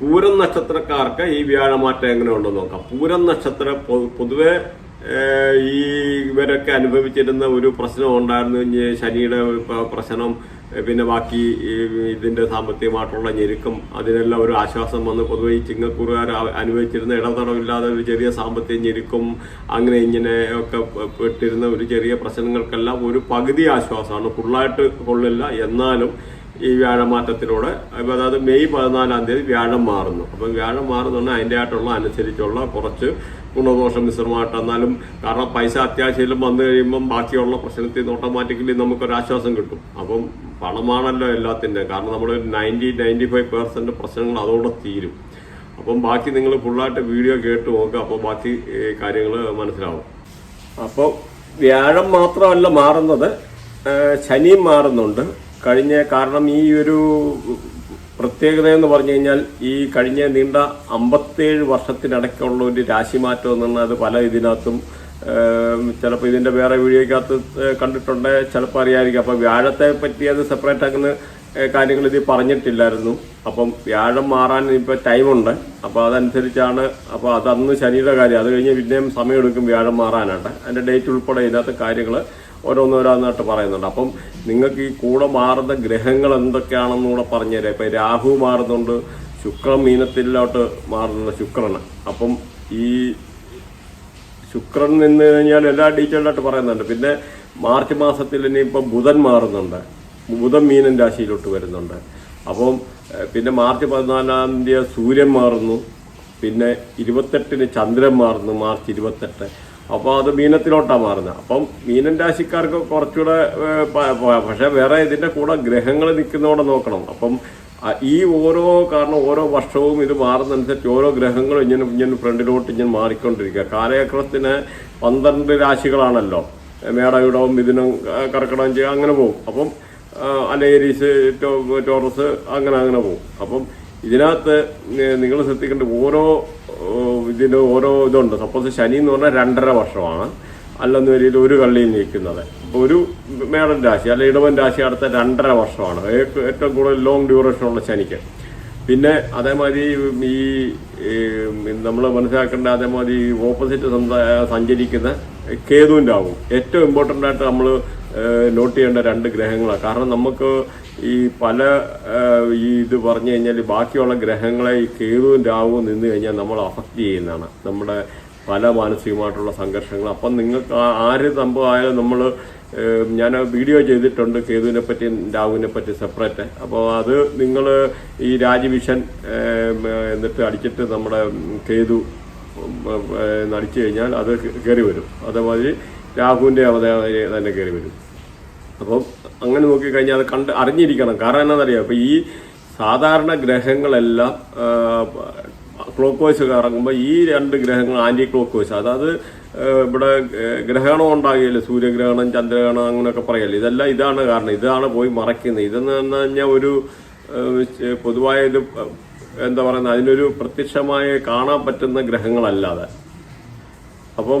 പൂരം നക്ഷത്രക്കാർക്ക് ഈ വ്യാഴമാറ്റം എങ്ങനെ ഉണ്ടെന്ന് നോക്കാം. പൂരം നക്ഷത്രം പൊതുവേ ഈ ഇവരൊക്കെ അനുഭവിച്ചിരുന്ന ഒരു പ്രശ്നം ഉണ്ടായിരുന്നു. ശനിയുടെ പ്രശ്നം പിന്നെ ബാക്കി ഇതിന്റെ സാമ്പത്തികമായിട്ടുള്ള ഞെരുക്കം അതിനെല്ലാം ഒരു ആശ്വാസം വന്ന്. പൊതുവെ ഈ ചിങ്ങക്കൂറുകാർ അനുഭവിച്ചിരുന്ന ഇടതടവില്ലാതെ ഒരു ചെറിയ സാമ്പത്തിക ഞെരുക്കം അങ്ങനെ ഇങ്ങനെ ഒക്കെ പെട്ടിരുന്ന ഒരു ചെറിയ പ്രശ്നങ്ങൾക്കെല്ലാം ഒരു പകുതി ആശ്വാസമാണ്. ഫുള്ളായിട്ട് കൊള്ളില്ല. എന്നാലും ഈ വ്യാഴമാറ്റത്തിലൂടെ അപ്പൊ അതായത് മെയ് പതിനാലാം തീയതി വ്യാഴം മാറുന്നു. അപ്പം വ്യാഴം മാറുന്നുണ്ട് അതിന്റെ ആയിട്ടുള്ള അനുസരിച്ചുള്ള കുറച്ച് ഗുണദോഷം മിശ്രമായിട്ട് എന്നാലും കാരണം പൈസ അത്യാവശ്യം വന്നു കഴിയുമ്പം ബാക്കിയുള്ള പ്രശ്നത്തിൽ നിന്ന് ഓട്ടോമാറ്റിക്കലി നമുക്കൊരാശ്വാസം കിട്ടും. അപ്പം പണമാണല്ലോ എല്ലാത്തിന്റെ. കാരണം നമ്മൾ നയന്റി നയന്റി ഫൈവ് പെർസെന്റ് പ്രശ്നങ്ങൾ അതോടെ തീരും. അപ്പം ബാക്കി നിങ്ങൾ ഫുള്ളായിട്ട് വീഡിയോ കേട്ട് നോക്കുക. അപ്പോൾ ബാക്കി കാര്യങ്ങൾ മനസ്സിലാവും. അപ്പോൾ വ്യാഴം മാത്രമല്ല മാറുന്നത്. ശനിയും മാറുന്നുണ്ട്. കഴിഞ്ഞ കാരണം ഈ ഒരു പ്രത്യേകത എന്ന് പറഞ്ഞു കഴിഞ്ഞാൽ ഈ കഴിഞ്ഞ നീണ്ട അമ്പത്തേഴ് വർഷത്തിനടക്കമുള്ള ഒരു രാശിമാറ്റം എന്ന് പറഞ്ഞാൽ അത് പല ഇതിനകത്തും ചിലപ്പോൾ ഇതിന്റെ വേറെ വീഡിയോയ്ക്കകത്ത് കണ്ടിട്ടുണ്ട്. ചിലപ്പോൾ അറിയാതിരിക്കും അപ്പോൾ വ്യാഴത്തെ പറ്റി അത് സെപ്പറേറ്റ് അങ്ങനെ കാര്യങ്ങൾ ഇത് പറഞ്ഞിട്ടില്ലായിരുന്നു. അപ്പം വ്യാഴം മാറാൻ ഇപ്പോൾ ടൈമുണ്ട് അപ്പോൾ അതനുസരിച്ചാണ് അപ്പോൾ അതന്ന് ശനിയുടെ കാര്യം അത് കഴിഞ്ഞ് പിന്നെയും സമയമെടുക്കും വ്യാഴം മാറാനായിട്ട്. അതിന്റെ ഡേറ്റ് ഉൾപ്പെടെ ഇതിനകത്ത് കാര്യങ്ങൾ ഓരോന്നോരോന്നായിട്ട് പറയുന്നുണ്ട്. അപ്പം നിങ്ങൾക്ക് ഈ കൂടെ മാറുന്ന ഗ്രഹങ്ങൾ എന്തൊക്കെയാണെന്ന് കൂടെ പറഞ്ഞുതരാം. ഇപ്പം രാഹു മാറുന്നുണ്ട് ശുക്രൻ മീനത്തിലോട്ട് മാറുന്നുണ്ട് ശുക്രന്. അപ്പം ഈ ശുക്രൻ നിന്ന് കഴിഞ്ഞാൽ എല്ലാ ഡീറ്റെയിൽഡായിട്ട് പറയുന്നുണ്ട്. പിന്നെ മാർച്ച് മാസത്തിൽ ഇനി ഇപ്പം ബുധൻ മാറുന്നുണ്ട്. ബുധൻ മീനൻ രാശിയിലോട്ട് വരുന്നുണ്ട്. അപ്പം പിന്നെ മാർച്ച് പതിനാലാം തീയതി സൂര്യൻ മാറുന്നു. പിന്നെ ഇരുപത്തെട്ടിന് ചന്ദ്രൻ മാറുന്നു മാർച്ച് ഇരുപത്തെട്ട്. അപ്പോൾ അത് മീനത്തിലോട്ടാണ് മാറുന്നത്. അപ്പം മീനൻ രാശിക്കാർക്ക് കുറച്ചുകൂടെ പക്ഷേ വേറെ ഇതിന്റെ കൂടെ ഗ്രഹങ്ങൾ നിൽക്കുന്നതോടെ നോക്കണം. അപ്പം ഈ ഓരോ കാരണം ഓരോ വർഷവും ഇത് മാറുന്നതനുസരിച്ച് ഓരോ ഗ്രഹങ്ങളും ഇങ്ങനെ ഇങ്ങനെ ഫ്രണ്ടിലോട്ട് ഇങ്ങനെ മാറിക്കൊണ്ടിരിക്കുക. കാലചക്രത്തിന് പന്ത്രണ്ട് രാശികളാണല്ലോ. മേടവിടവും മിഥുനം ആ, കർക്കിടകം ചെയ്യുക അങ്ങനെ പോകും അപ്പം അലേരീസ് ടോറസ് അങ്ങനെ അങ്ങനെ പോകും അപ്പം ഇതിനകത്ത് നിങ്ങൾ ശ്രദ്ധിക്കേണ്ട ഓരോ ഇതിന്റെ ഓരോ ഇതുണ്ട്. സപ്പോസ് ശനി എന്ന് പറഞ്ഞാൽ രണ്ടര വർഷമാണ്. അല്ലെന്ന് വരിയിൽ ഒരു കള്ളിയിൽ നിൽക്കുന്നത്. അപ്പോൾ ഒരു മേടൻ രാശി അല്ലെ ഇടവൻ രാശി അടുത്ത രണ്ടര വർഷമാണ്. ഏറ്റവും കൂടുതൽ ലോങ് ഡ്യൂറേഷൻ ഉള്ള ശനിക്ക്. പിന്നെ അതേമാതിരി ഈ നമ്മൾ മനസ്സിലാക്കേണ്ട അതേമാതിരി ഓപ്പോസിറ്റ് സഞ്ചരിക്കുന്ന കേതുവിന്റെ ആവും. ഏറ്റവും ഇമ്പോർട്ടന്റ് ആയിട്ട് നമ്മൾ നോട്ട് ചെയ്യേണ്ട രണ്ട് ഗ്രഹങ്ങളാണ് കാരണം നമുക്ക് ഈ പല ഈ ഇത് പറഞ്ഞു കഴിഞ്ഞാൽ ബാക്കിയുള്ള ഗ്രഹങ്ങളെ ഈ കേതുവും രാവും നിന്ന് കഴിഞ്ഞാൽ നമ്മൾ അഫക്റ്റ് ചെയ്യുന്നതാണ്. നമ്മുടെ പല മാനസികമായിട്ടുള്ള സംഘർഷങ്ങൾ അപ്പം നിങ്ങൾക്ക് ആര് സംഭവമായാലും നമ്മൾ ഞാൻ വീഡിയോ ചെയ്തിട്ടുണ്ട് കേതുവിനെ പറ്റി രാഹുവിനെ പറ്റി സെപ്പറേറ്റ് അപ്പോൾ അത് നിങ്ങൾ ഈ രാജവിഷൻ എന്നിട്ട് അടിച്ചിട്ട് നമ്മുടെ കേതു അടിച്ചു കഴിഞ്ഞാൽ അത് കയറി വരും. അതേമാതിരി രാഹുവിന്റെ അവതാരി തന്നെ കയറി വരും. അപ്പം അങ്ങനെ നോക്കിക്കഴിഞ്ഞാൽ അത് കണ്ട് അറിഞ്ഞിരിക്കണം. കാരണം എന്താണെന്നറിയാം അപ്പം ഈ സാധാരണ ഗ്രഹങ്ങളെല്ലാം ക്ലോക്ക് വൈസ് കറങ്ങുമ്പോൾ ഈ രണ്ട് ഗ്രഹങ്ങൾ ആന്റി ക്ലോക്ക് വൈസ്. അതായത് ഇവിടെ ഗ്രഹണം ഉണ്ടാകില്ല? സൂര്യഗ്രഹണം ചന്ദ്രഗ്രഹണം അങ്ങനെയൊക്കെ പറയല്ലേ? ഇതെല്ലാം ഇതാണ് കാരണം. ഇതാണ് പോയി മറയ്ക്കുന്നത്. ഇതെന്ന് പറഞ്ഞു കഴിഞ്ഞാൽ ഒരു പൊതുവായ ഇത് എന്താ പറയുന്നത്? അതിനൊരു പ്രത്യക്ഷമായി കാണാൻ പറ്റുന്ന ഗ്രഹങ്ങളല്ലാതെ. അപ്പം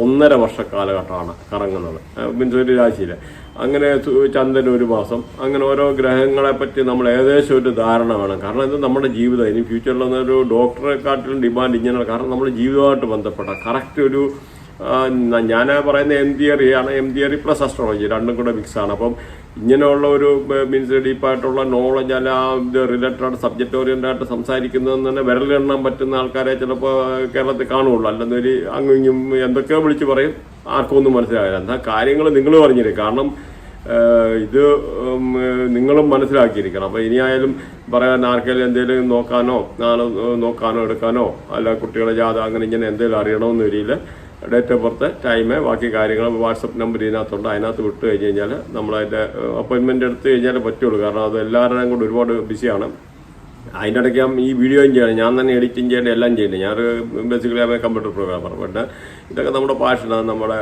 ഒന്നര വർഷ കാലഘട്ടമാണ് കറങ്ങുന്നത്. മീൻസ് ഒരു രാശിയിൽ അങ്ങനെ ചന്ദ്രൻ ഒരു മാസം. അങ്ങനെ ഓരോ ഗ്രഹങ്ങളെ പറ്റി നമ്മൾ ഏകദേശം ഒരു ധാരണ വേണം. കാരണം ഇത് നമ്മുടെ ജീവിതം. ഇനി ഫ്യൂച്ചറിൽ ഒരു ഡോക്ടറെക്കാട്ടിലും ഡിമാൻഡ് ഇങ്ങനെ കാരണം നമ്മുടെ ജീവിതമായിട്ട് ബന്ധപ്പെട്ട കറക്റ്റ് ഒരു ഞാൻ പറയുന്ന എം തിയറി ആണ്. എം തിയറി പ്ലസ് അസ്ട്രോളജി രണ്ടും കൂടെ ആണ്. അപ്പം ഇങ്ങനെയുള്ള ഒരു മീൻസ് ഡീപ്പായിട്ടുള്ള നോളജ് അല്ല റിലേറ്റഡ് സബ്ജക്റ്റ് ഓറിയന്റ് ആയിട്ട് സംസാരിക്കുന്നതെന്ന് തന്നെ വിരലെണ്ണാൻ പറ്റുന്ന ആൾക്കാരെ ചിലപ്പോൾ കേരളത്തിൽ കാണുള്ളൂ. അല്ലെന്ന് ഒരു അങ്ങും ഇങ്ങും എന്തൊക്കെയോ വിളിച്ച് പറയും. ആർക്കും ഒന്നും മനസ്സിലാകില്ല എന്താ കാര്യങ്ങൾ നിങ്ങൾ പറഞ്ഞിരിക്കും. കാരണം ഇത് നിങ്ങളും മനസ്സിലാക്കിയിരിക്കണം. അപ്പോൾ ഇനിയായാലും പറയാൻ ആർക്കെങ്കിലും എന്തെങ്കിലും നോക്കാനോ നോക്കാനോ എടുക്കാനോ അല്ല കുട്ടികളെ ജാഥ അങ്ങനെ ഇങ്ങനെ എന്തെങ്കിലും അറിയണമെന്ന് വരിയില്ല ഡേറ്റ് ഓഫ് ബർത്ത് ടൈം ബാക്കി കാര്യങ്ങൾ വാട്സപ്പ് നമ്പർ ഇതിനകത്തുണ്ട്. അതിനകത്ത് വിട്ടു കഴിഞ്ഞ് കഴിഞ്ഞാൽ നമ്മളതിന്റെ അപ്പോയിൻമെന്റ് എടുത്തു കഴിഞ്ഞാൽ പറ്റുള്ളൂ. കാരണം അത് എല്ലാവരുടെയും കൂടെ ഒരുപാട് ബിസിയാണ് അതിന്റെ ഇടയ്ക്ക് ഞാൻ ഈ വീഡിയോയും ചെയ്യണം. ഞാൻ തന്നെ എഡിറ്റിംഗ് ചെയ്യേണ്ട എല്ലാം ചെയ്യുന്നത് ഞാൻ ബേസിക്കലി ആ കമ്പ്യൂട്ടർ പ്രോഗ്രാമർ ബട്ട് ഇതൊക്കെ നമ്മുടെ പാഷനാണ് നമ്മുടെ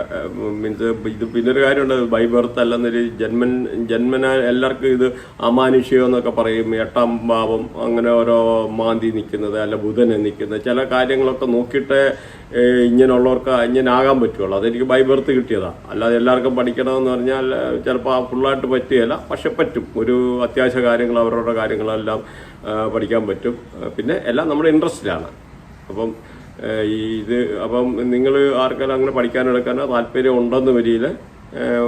മീൻസ് ഇത് പിന്നൊരു കാര്യമുണ്ട്. ബൈ ബർത്ത് അല്ലെന്നൊരു ജന്മൻ ജന്മന എല്ലാവർക്കും ഇത് അമാനുഷ്യം എന്നൊക്കെ പറയും. എട്ടാം ഭാവം അങ്ങനെ ഓരോ മാന്തി നിൽക്കുന്നത് അല്ല ബുധനെ നിൽക്കുന്നത്. ചില കാര്യങ്ങളൊക്കെ നോക്കിയിട്ട് ഇങ്ങനെയുള്ളവർക്ക് ഇങ്ങനെ പറ്റുള്ളൂ. അതെനിക്ക് ബൈ ബർത്ത് കിട്ടിയതാണ് അല്ലാതെ എല്ലാവർക്കും പഠിക്കണമെന്ന് പറഞ്ഞാൽ ചിലപ്പോൾ ഫുള്ളായിട്ട് പറ്റുകയില്ല. പക്ഷെ പറ്റും. ഒരു അത്യാവശ്യ കാര്യങ്ങൾ അവരുടെ കാര്യങ്ങളെല്ലാം പഠിക്കാൻ പറ്റും. പിന്നെ എല്ലാം നമ്മുടെ ഇൻട്രസ്റ്റിലാണ് അപ്പം ഇത് അപ്പം നിങ്ങൾ ആർക്കെല്ലാം അങ്ങനെ പഠിക്കാനെടുക്കാനോ താല്പര്യം ഉണ്ടെന്ന് വരിയിൽ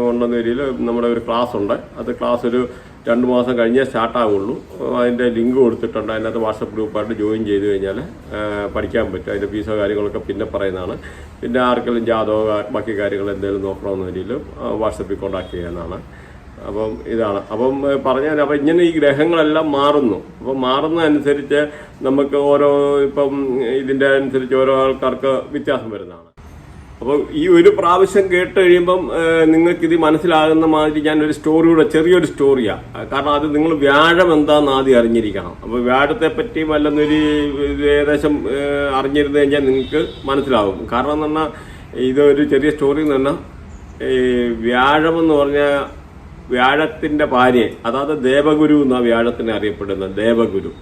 ഉണ്ടെന്ന് വരിയിൽ നമ്മുടെ ഒരു ക്ലാസ് ഉണ്ട്. അത് ക്ലാസ് ഒരു രണ്ട് മാസം കഴിഞ്ഞേ സ്റ്റാർട്ട് ആവുള്ളൂ അതിന്റെ ലിങ്ക് കൊടുത്തിട്ടുണ്ട്. അതിനകത്ത് വാട്സപ്പ് ഗ്രൂപ്പായിട്ട് ജോയിൻ ചെയ്ത് കഴിഞ്ഞാൽ പഠിക്കാൻ പറ്റും. അതിന്റെ ഫീസോ കാര്യങ്ങളൊക്കെ പിന്നെ പറയുന്നതാണ്. പിന്നെ ആർക്കെങ്കിലും ജാതകോ ബാക്കി കാര്യങ്ങൾ എന്തെങ്കിലും നോക്കണമെന്ന രീതിയിലും വാട്സപ്പിൽ കോൺടാക്ട് ചെയ്യാനാണ് അപ്പം ഇതാണ്. അപ്പം പറഞ്ഞാൽ അപ്പം ഇങ്ങനെ ഈ ഗ്രഹങ്ങളെല്ലാം മാറുന്നു. അപ്പം മാറുന്നതനുസരിച്ച് നമുക്ക് ഓരോ ഇപ്പം ഇതിന്റെ അനുസരിച്ച് ഓരോ ആൾക്കാർക്ക് വ്യത്യാസം വരുന്നതാണ്. അപ്പോൾ ഈ ഒരു പ്രാവശ്യം കേട്ട് കഴിയുമ്പം നിങ്ങൾക്ക് ഇത് മനസ്സിലാകുന്ന മാതിരി ഞാൻ ഒരു സ്റ്റോറിയുടെ ചെറിയൊരു സ്റ്റോറിയാണ് കാരണം അത് നിങ്ങൾ വ്യാഴം എന്താണെന്ന് ആദ്യം അറിഞ്ഞിരിക്കണം. അപ്പോൾ വ്യാഴത്തെ പറ്റി വല്ലെന്നൊരു ഏകദേശം അറിഞ്ഞിരുന്നു കഴിഞ്ഞാൽ നിങ്ങൾക്ക് മനസ്സിലാവും. കാരണം എന്ന് പറഞ്ഞാൽ ഇതൊരു ചെറിയ സ്റ്റോറി എന്ന് പറഞ്ഞാൽ ഈ വ്യാഴം എന്ന് പറഞ്ഞാൽ വ്യാഴത്തിന്റെ ഭാര്യ അതായത് ദേവഗുരു എന്നാണ് വ്യാഴത്തിനെ അറിയപ്പെടുന്നത് ദേവഗുരു.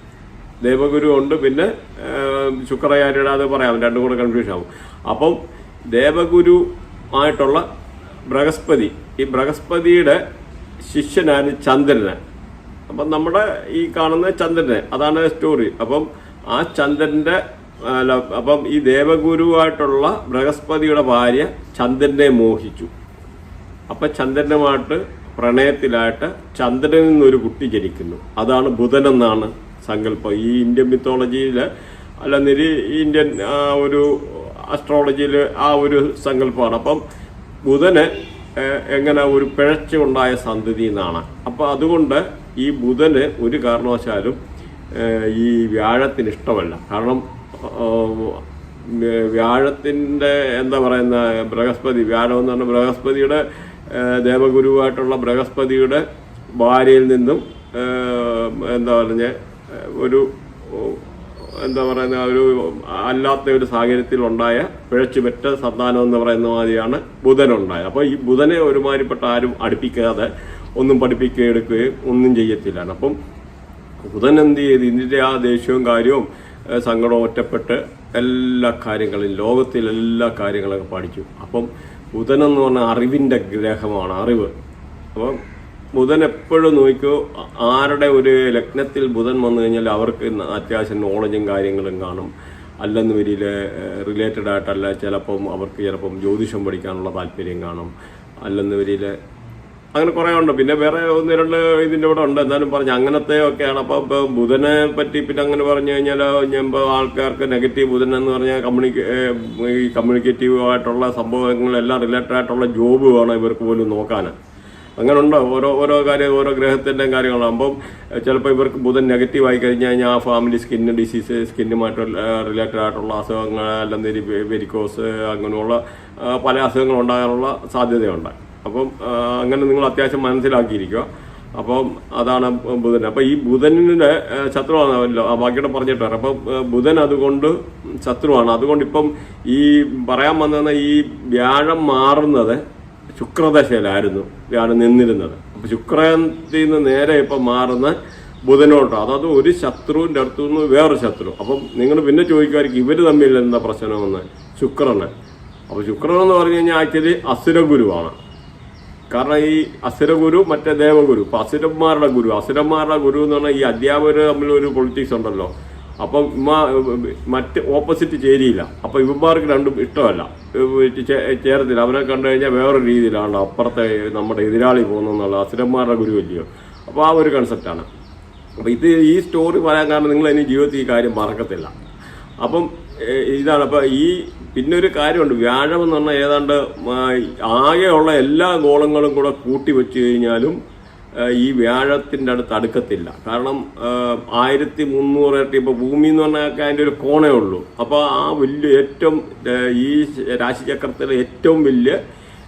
ദേവഗുരു ഉണ്ട് പിന്നെ ശുക്രയാരിയുടെ അത് പറയാം രണ്ടും കൂടെ കൺഫ്യൂഷൻ ആവും. അപ്പം ദേവഗുരു ആയിട്ടുള്ള ബൃഹസ്പതി. ഈ ബൃഹസ്പതിയുടെ ശിഷ്യനാണ് ചന്ദ്രന്. അപ്പം നമ്മുടെ ഈ കാണുന്ന ചന്ദ്രനെ അതാണ് സ്റ്റോറി അപ്പം ആ ചന്ദ്രന്റെ അല്ല അപ്പം ഈ ദേവഗുരുവായിട്ടുള്ള ബൃഹസ്പതിയുടെ ഭാര്യ ചന്ദ്രനെ മോഹിച്ചു. അപ്പം ചന്ദ്രനുമായിട്ട് പ്രണയത്തിലായിട്ട് ചന്ദ്രനിൽ നിന്നൊരു കുട്ടി ജനിക്കുന്നു. അതാണ് ബുധൻ എന്നാണ് സങ്കല്പം. ഈ ഇന്ത്യൻ മിത്തോളജിയിൽ അല്ലെന്നൊരു ഇന്ത്യൻ ഒരു അസ്ട്രോളജിയിൽ ആ ഒരു സങ്കല്പമാണ്. അപ്പം ബുധന് എങ്ങനെ ഒരു പിഴച്ച ഉണ്ടായ സന്തതി എന്നാണ്. അപ്പോൾ അതുകൊണ്ട് ഈ ബുധന് ഒരു കാരണവശാലും ഈ വ്യാഴത്തിന് ഇഷ്ടമല്ല. കാരണം വ്യാഴത്തിന്റെ എന്താ പറയുന്ന ബൃഹസ്പതി വ്യാഴം എന്ന് പറഞ്ഞാൽ ബൃഹസ്പതിയുടെ ദേവഗുരുവായിട്ടുള്ള ബൃഹസ്പതിയുടെ ഭാര്യയിൽ നിന്നും എന്താ പറഞ്ഞ ഒരു എന്താ പറയുന്ന ഒരു അല്ലാത്ത ഒരു സാഹചര്യത്തിൽ ഉണ്ടായ പിഴച്ചുപെറ്റ സന്താനം എന്ന് പറയുന്ന മാതിരിയാണ് ബുധനുണ്ടായത്. അപ്പോൾ ഈ ബുധനെ ഒരുമാതിരിപ്പെട്ട ആരും അടുപ്പിക്കാതെ ഒന്നും പഠിപ്പിക്കുകയും എടുക്കുകയും ഒന്നും ചെയ്യത്തില്ല. അപ്പം ബുധൻ എന്ത് ചെയ്ത്? ഇതിന്റെ ആ ദേഷ്യവും കാര്യവും സങ്കടവും ഒറ്റപ്പെട്ട് എല്ലാ കാര്യങ്ങളും ലോകത്തിൽ എല്ലാ കാര്യങ്ങളൊക്കെ പഠിച്ചു. അപ്പം ബുധൻ എന്ന് പറഞ്ഞാൽ അറിവിന്റെ ഗ്രഹമാണ് അറിവ്. അപ്പം ബുധൻ എപ്പോഴും നോക്കിയോ ആരുടെ ഒരു ലഗ്നത്തിൽ ബുധൻ വന്നു കഴിഞ്ഞാൽ അവർക്ക് അത്യാവശ്യം നോളജും കാര്യങ്ങളും കാണും. അല്ലെന്ന് വരിയിൽ റിലേറ്റഡ് ആയിട്ടല്ല ചിലപ്പം അവർക്ക് ചിലപ്പം ജ്യോതിഷം പഠിക്കാനുള്ള താല്പര്യം കാണും. അല്ലെന്ന് വരിയിൽ അങ്ങനെ കുറേ ഉണ്ട്. പിന്നെ വേറെ ഒന്ന് രണ്ട് ഇതിന്റെ കൂടെ ഉണ്ട്. എന്നാലും പറഞ്ഞു അങ്ങനത്തെ ഒക്കെയാണ്. അപ്പോൾ ഇപ്പോൾ ബുധനെ പറ്റി പിന്നെ അങ്ങനെ പറഞ്ഞു കഴിഞ്ഞാൽ ഇപ്പോൾ ആൾക്കാർക്ക് നെഗറ്റീവ് ബുധൻ എന്ന് പറഞ്ഞാൽ കമ്മ്യൂണിക്കേ ഈ കമ്മ്യൂണിക്കേറ്റീവ് ആയിട്ടുള്ള സംഭവങ്ങളെല്ലാം റിലേറ്റഡ് ആയിട്ടുള്ള ജോബ് വേണം ഇവർക്ക് പോലും നോക്കാൻ അങ്ങനെ ഓരോ ഓരോ കാര്യം ഓരോ ഗ്രഹത്തിന്റെയും കാര്യങ്ങളാകുമ്പം ചിലപ്പോൾ ഇവർക്ക് ബുധൻ നെഗറ്റീവ് ആയി കഴിഞ്ഞ് കഴിഞ്ഞാൽ ആ ഫാമിലി സ്കിന്ന് ഡിസീസ് സ്കിന്നുമായിട്ട് റിലേറ്റഡ് ആയിട്ടുള്ള അസുഖങ്ങൾ അല്ലെങ്കിൽ വെരിക്കോസ് അങ്ങനെയുള്ള പല അസുഖങ്ങൾ ഉണ്ടാകാനുള്ള സാധ്യതയുണ്ട്. അപ്പം അങ്ങനെ നിങ്ങൾ അത്യാവശ്യം മനസ്സിലാക്കിയിരിക്കുക. അപ്പം അതാണ് ബുധൻ. അപ്പം ഈ ബുധനിന്റെ ശത്രുവാണല്ലോ ആ ബാക്കിയുടെ പറഞ്ഞിട്ട് അപ്പം ബുധൻ അതുകൊണ്ട് ശത്രുവാണ്. അതുകൊണ്ട് ഇപ്പം ഈ പറയാൻ വന്ന ഈ വ്യാഴം മാറുന്നത് ശുക്രദശയിലായിരുന്നു വ്യാഴം നിന്നിരുന്നത്. അപ്പൊ ശുക്രത്തിൽ നിന്ന് നേരെ ഇപ്പം മാറുന്ന ബുധനോട്ടോ അതായത് ഒരു ശത്രുവിന്റെ അടുത്തു നിന്ന് വേറൊരു ശത്രു. അപ്പം നിങ്ങൾ പിന്നെ ചോദിക്കുമായിരിക്കും ഇവർ തമ്മിൽ എന്താ പ്രശ്നമെന്ന് ശുക്രന്. അപ്പൊ ശുക്രൻ എന്ന് പറഞ്ഞു കഴിഞ്ഞാൽ ആക്ച്വലി അസുരഗുരുവാണ്. കാരണം ഈ അസുരഗുരു മറ്റേ ദേവഗുരു ഇപ്പൊ അസുരന്മാരുടെ ഗുരു. അസുരന്മാരുടെ ഗുരു എന്ന് പറഞ്ഞാൽ ഈ അധ്യാപകർ തമ്മിൽ ഒരു പൊളിറ്റിക്സ് ഉണ്ടല്ലോ. അപ്പം മറ്റ് ഓപ്പോസിറ്റ് ചേരിയില്ല. അപ്പോൾ ഇവന്മാർക്ക് രണ്ടും ഇഷ്ടമല്ല. അവരെ ചേരത്തില്ല. അവനെ കണ്ടു കഴിഞ്ഞാൽ വേറൊരു രീതിയിലാണ് അപ്പുറത്തെ നമ്മുടെ എതിരാളി പോകുന്നതെന്നുള്ള അസുരന്മാരുടെ ഗുരു അല്ലയോ അപ്പോൾ ആ ഒരു കൺസെപ്റ്റാണ് അപ്പോൾ ഇത് ഈ സ്റ്റോറി പറയാൻ കാരണം നിങ്ങൾ ഇനി ജീവിതത്തിൽ ഈ കാര്യം മറക്കത്തില്ല. അപ്പം ഇതാണ്. അപ്പോൾ ഈ പിന്നെ ഒരു കാര്യമുണ്ട്. വ്യാഴം എന്ന് പറഞ്ഞാൽ ഏതാണ്ട് ആകെയുള്ള എല്ലാ ഗോളങ്ങളും കൂടെ കൂട്ടി വെച്ച് കഴിഞ്ഞാലും ഈ വ്യാഴത്തിന്റെ അടുത്ത് അടുക്കത്തില്ല. കാരണം ആയിരത്തി മുന്നൂറ് ഇരട്ടി ഇപ്പൊ ഭൂമി എന്ന് പറഞ്ഞാൽ അതിന്റെ ഒരു കോണേ ഉള്ളൂ. അപ്പോൾ ആ വലിയ ഏറ്റവും ഈ രാശിചക്രത്തിലെ ഏറ്റവും വലിയ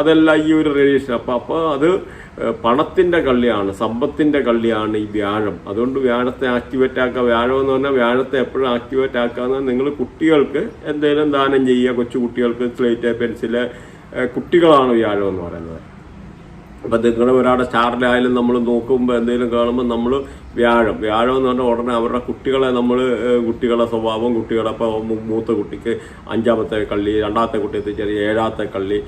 അതെല്ലാം ഈ ഒരു റേഡിയേഷൻ അപ്പം അപ്പോൾ അത് പണത്തിന്റെ കള്ളിയാണ് സമ്പത്തിന്റെ കള്ളിയാണ് ഈ വ്യാഴം. അതുകൊണ്ട് വ്യാഴത്തെ ആക്ടിവേറ്റ് ആക്കുക. വ്യാഴം എന്ന് പറഞ്ഞാൽ വ്യാഴത്തെ എപ്പോഴും ആക്ടിവേറ്റ് ആക്കാന്ന് നിങ്ങൾ കുട്ടികൾക്ക് എന്തെങ്കിലും ദാനം ചെയ്യുക. കൊച്ചു കുട്ടികൾക്ക് സ്ലേറ്റ് പെൻസിൽ കുട്ടികളാണ് വ്യാഴം എന്ന് പറയുന്നത്. അപ്പം നിങ്ങൾ ഒരാളുടെ സ്റ്റാറിലായാലും നമ്മൾ നോക്കുമ്പോൾ എന്തെങ്കിലും കാണുമ്പോൾ നമ്മൾ വ്യാഴം. വ്യാഴം എന്ന് പറഞ്ഞാൽ ഉടനെ അവരുടെ കുട്ടികളെ നമ്മൾ കുട്ടികളുടെ സ്വഭാവം കുട്ടികളെ ഇപ്പോൾ മൂത്ത കുട്ടിക്ക് അഞ്ചാമത്തെ കള്ളി രണ്ടാമത്തെ കുട്ടി എത്തിച്ചേരി ഏഴാമത്തെ കള്ളി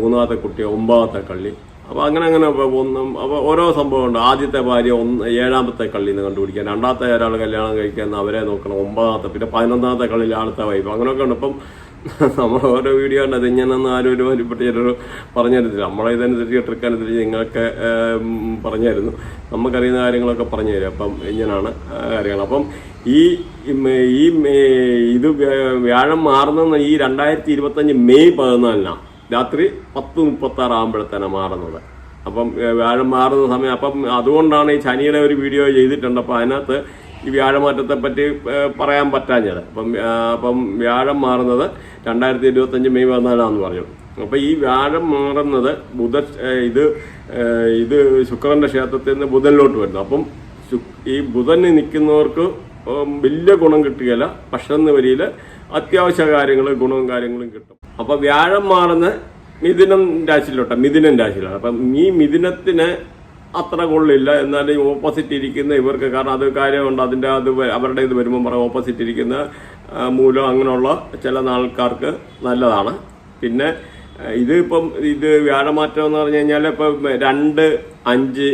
മൂന്നാമത്തെ കുട്ടി ഒമ്പതാമത്തെ കള്ളി. അപ്പോൾ അങ്ങനെ അങ്ങനെ ഒന്നും അപ്പോൾ ഓരോ സംഭവമുണ്ട് ആദ്യത്തെ ഭാര്യ ഒന്ന് ഏഴാമത്തെ കള്ളിന്ന് കണ്ടുപിടിക്കാൻ. രണ്ടാമത്തെ ഒരാൾ കല്യാണം കഴിക്കാൻ അവരെ നോക്കണം. ഒമ്പതാമത്തെ പിന്നെ പതിനൊന്നാമത്തെ കള്ളിയിൽ ആളത്തെ വൈഫ്. അങ്ങനെയൊക്കെ ഉണ്ട്. ഇപ്പം നമ്മൾ ഓരോ വീഡിയോ ഉണ്ട് അത് ഇങ്ങനെയൊന്നും ആരും ഒരു വലിപ്പെട്ട് ചിലർ പറഞ്ഞു തരത്തില്ല നമ്മളെ ഇതനുസരിച്ച് ട്രിക്ക് അനുസരിച്ച് നിങ്ങൾക്ക് ഏം, പറഞ്ഞു തരുന്നു നമുക്കറിയുന്ന കാര്യങ്ങളൊക്കെ പറഞ്ഞു തരും അപ്പം ഇങ്ങനെയാണ് കാര്യങ്ങൾ. അപ്പം ഈ ഈ ഇത് വ്യ- വ്യാഴം മാറുന്ന ഈ രണ്ടായിരത്തി ഇരുപത്തഞ്ച് മെയ് പതിനാലിനാണ് രാത്രി പത്ത് മുപ്പത്തി ആറ് ആകുമ്പോഴത്തേനാണ് മാറുന്നത്. അപ്പം വ്യാഴം മാറുന്ന സമയം. അപ്പം അതുകൊണ്ടാണ് ഈ ശനിയുടെ ഒരു വീഡിയോ ചെയ്തിട്ടുണ്ട്. അപ്പം അതിനകത്ത് ഈ വ്യാഴമാറ്റത്തെ പറ്റി പറയാൻ പറ്റാഞ്ഞത്. അപ്പം അപ്പം വ്യാഴം മാറുന്നത് രണ്ടായിരത്തി ഇരുപത്തഞ്ച് മെയ് പതിനാലാന്ന് പറഞ്ഞു. അപ്പം ഈ വ്യാഴം മാറുന്നത് ബുധ ഇത് ഇത് ശുക്രന്റെ ക്ഷേത്രത്തിൽ നിന്ന് ബുധനിലോട്ട് വരുന്നു. അപ്പം ഈ ബുധന് നിൽക്കുന്നവർക്ക് വലിയ ഗുണം കിട്ടുകയില്ല. പക്ഷെ എന്ന വരിയിൽ അത്യാവശ്യ കാര്യങ്ങൾ ഗുണവും കാര്യങ്ങളും കിട്ടും. അപ്പം വ്യാഴം മാറുന്ന മിഥുനം രാശിയിലോട്ടെ മിഥുനം രാശിയിലാണ്. അപ്പം ഈ മിഥുനത്തിന് അത്ര കൊള്ളില്ല എന്നാലും ഓപ്പോസിറ്റ് ഇരിക്കുന്ന ഇവർക്ക്. കാരണം അത് കാര്യമുണ്ട്. അതിന്റെ അത് അവരുടെ ഇത് വരുമ്പോൾ പറയും ഓപ്പോസിറ്റ് ഇരിക്കുന്ന മൂലം അങ്ങനെയുള്ള ചില ആൾക്കാർക്ക് നല്ലതാണ്. പിന്നെ ഇത് ഇപ്പം ഇത് വ്യാഴമാറ്റം എന്ന് പറഞ്ഞു കഴിഞ്ഞാൽ ഇപ്പം രണ്ട് അഞ്ച്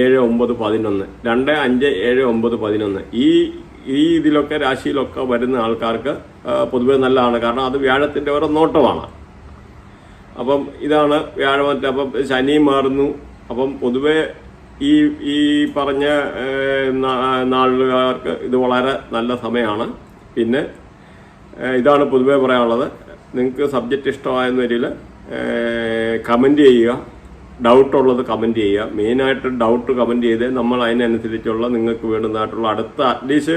ഏഴ് ഒമ്പത് പതിനൊന്ന്. രണ്ട് അഞ്ച് ഏഴ് ഒമ്പത് പതിനൊന്ന്. ഈ ഈ ഇതിലൊക്കെ രാശിയിലൊക്കെ വരുന്ന ആൾക്കാർക്ക് പൊതുവെ നല്ലതാണ്. കാരണം അത് വ്യാഴത്തിന്റെ ഓരോ നോട്ടമാണ്. അപ്പം ഇതാണ് വ്യാഴമാറ്റം. അപ്പം ശനി മാറുന്നു അപ്പം പൊതുവെ ഈ ഈ പറഞ്ഞ നാളുകാർക്ക് ഇത് വളരെ നല്ല സമയമാണ്. പിന്നെ ഇതാണ് പൊതുവേ പറയാനുള്ളത്. നിങ്ങൾക്ക് സബ്ജക്റ്റ് ഇഷ്ടമായെന്ന രീതിയിൽ കമന്റ് ചെയ്യുക. ഡൗട്ടുള്ളത് കമന്റ് ചെയ്യുക. മെയിനായിട്ട് ഡൗട്ട് കമന്റ് ചെയ്ത് നമ്മൾ അതിനനുസരിച്ചുള്ള നിങ്ങൾക്ക് വേണ്ടുന്നതായിട്ടുള്ള അടുത്ത അറ്റ്ലീസ്റ്റ്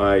ബൈ